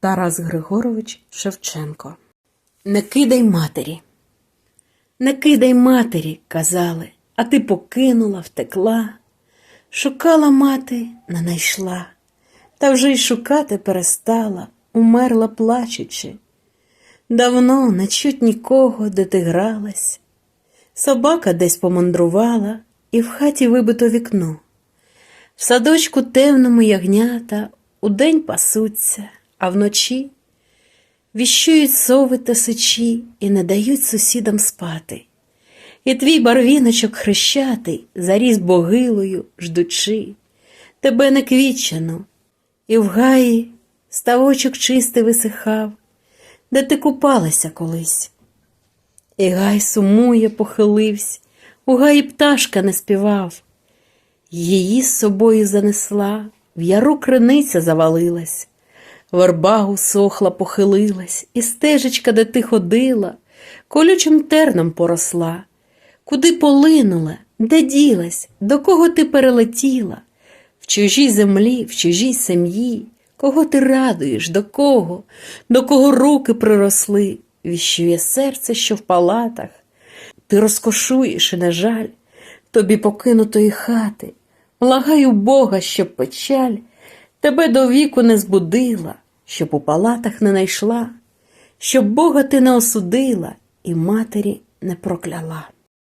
Тарас Григорович Шевченко. Не кидай матері. Не кидай матері, казали, а ти покинула, втекла. Шукала мати, не найшла, та вже й шукати перестала, умерла плачучи. Давно не чуть нікого, де ти гралась. Собака десь помандрувала, і в хаті вибито вікно. В садочку темному ягнята удень пасуться, а вночі віщують сови та сичі і не дають сусідам спати. І твій барвіночок хрещатий заріс богилою, ждучи, тебе не квічено, і в гаї ставочок чистий висихав, де ти купалася колись. І гай сумує, похиливсь, у гаї пташка не співав. Її з собою занесла, в яру криниця завалилась, верба усохла, похилилась, і стежечка, де ти ходила, колючим терном поросла. Куди полинула, де ділась, до кого ти перелетіла? В чужій землі, в чужій сім'ї, кого ти радуєш, до кого, до кого руки приросли, віщує серце, що в палатах. Ти розкошуєш, і, на жаль, тобі покинутої хати. Благаю Бога, щоб печаль тебе до віку не збудила, щоб у палатах не найшла, щоб Бога ти не осудила і матері не прокляла.